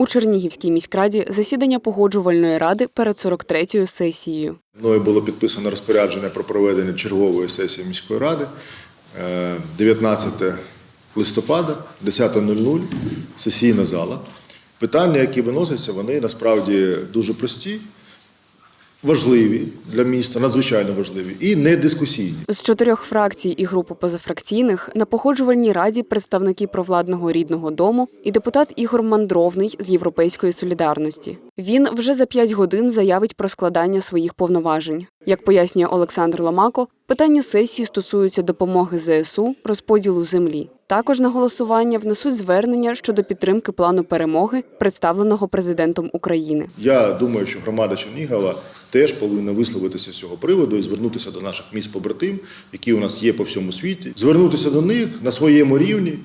У Чернігівській міськраді засідання погоджувальної ради перед 43-ю сесією. Мною було підписано розпорядження про проведення чергової сесії міської ради е, 19 листопада, 10.00, сесійна зала. Питання, які виносяться, вони насправді дуже прості, важливі для міста, надзвичайно важливі і не дискусійні. З чотирьох фракцій і групи позафракційних на погоджувальній раді представники провладного рідного дому і депутат Ігор Мандровний з Європейської солідарності. Він вже за п'ять годин заявить про складання своїх повноважень. Як пояснює Олександр Ломако, питання сесії стосуються допомоги ЗСУ, розподілу землі. Також на голосування внесуть звернення щодо підтримки плану перемоги, представленого президентом України. Я думаю, що громада Чернігова теж повинна висловитися з цього приводу і звернутися до наших міст побратим, які у нас є по всьому світі, звернутися до них на своєму рівні,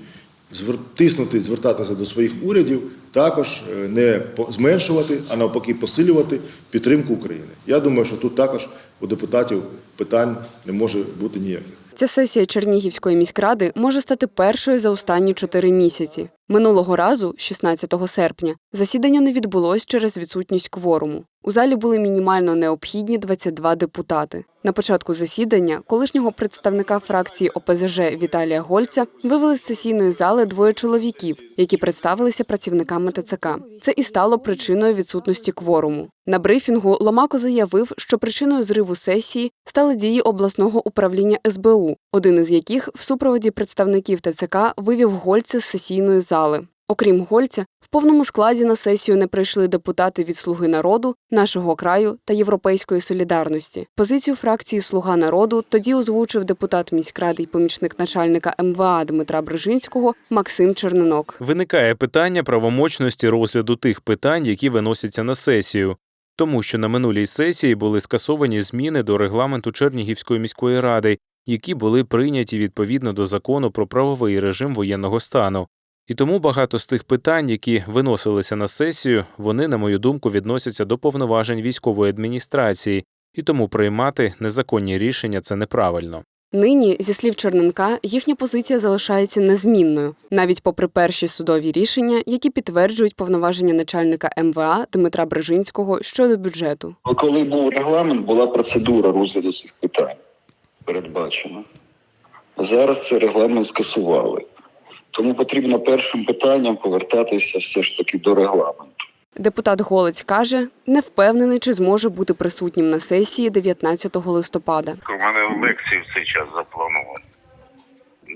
звер- тиснути, звертатися до своїх урядів, також е, не зменшувати, а навпаки посилювати підтримку України. Я думаю, що тут також у депутатів питань не може бути ніяких. Ця сесія Чернігівської міськради може стати першою за останні чотири місяці. Минулого разу, 16 серпня, засідання не відбулось через відсутність кворуму. У залі були мінімально необхідні 22 депутати. На початку засідання колишнього представника фракції ОПЗЖ Віталія Гольця вивели з сесійної зали двоє чоловіків, які представилися працівниками ТЦК. Це і стало причиною відсутності кворуму. На брифінгу Ломако заявив, що причиною зриву сесії стали дії обласного управління СБУ, один із яких в супроводі представників ТЦК вивів Гольця з сесійної зали. Окрім Гольця, в повному складі на сесію не прийшли депутати від Слуги народу, нашого краю та Європейської солідарності. Позицію фракції Слуга народу тоді озвучив депутат міськради й помічник начальника МВА Дмитра Брижинського Максим Черненок. Виникає питання правомочності розгляду тих питань, які виносяться на сесію, тому що на минулій сесії були скасовані зміни до регламенту Чернігівської міської ради, які були прийняті відповідно до закону про правовий режим воєнного стану. І тому багато з тих питань, які виносилися на сесію, вони, на мою думку, відносяться до повноважень військової адміністрації, і тому приймати незаконні рішення це неправильно. Нині, зі слів Черненка, їхня позиція залишається незмінною, навіть попри перші судові рішення, які підтверджують повноваження начальника МВА Дмитра Брижинського щодо бюджету. Коли був регламент, була процедура розгляду цих питань передбачена. Зараз цей регламент скасували. Тому потрібно першим питанням повертатися все ж таки до регламенту. Депутат Голець каже, не впевнений, чи зможе бути присутнім на сесії 19 листопада. У мене лекції в цей час заплановані.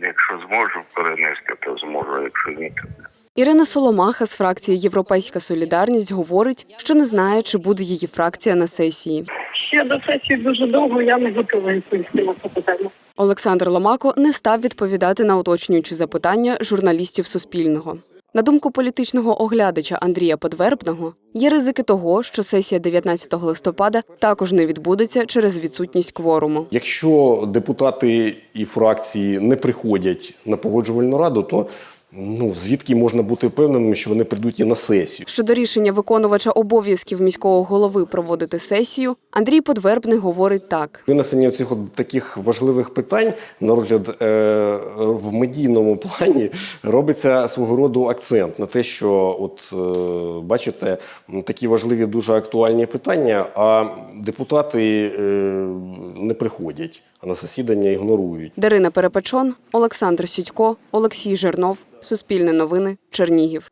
Якщо зможу перенести, то зможу, якщо ні, то не. Ірина Соломаха з фракції Європейська Солідарність говорить, що не знає, чи буде її фракція на сесії. Ще до сесії дуже довго, я не готова відповісти на це питання. Олександр Ломако не став відповідати на уточнюючі запитання журналістів Суспільного. На думку політичного оглядача Андрія Подвербного, є ризики того, що сесія 19 листопада також не відбудеться через відсутність кворуму. Якщо депутати і фракції не приходять на погоджувальну раду, то ну звідки можна бути впевненим, що вони прийдуть і на сесію? Щодо рішення виконувача обов'язків міського голови проводити сесію, Андрій Подвербний говорить так: Винесення цих от таких важливих питань на розгляд е, в медійному плані робиться свого роду акцент на те, що от е, бачите, такі важливі, дуже актуальні питання, а депутати е, не приходять, а на засідання ігнорують. Дарина Перепечон, Олександр Сідько, Олексій Жернов, Суспільне новини, Чернігів.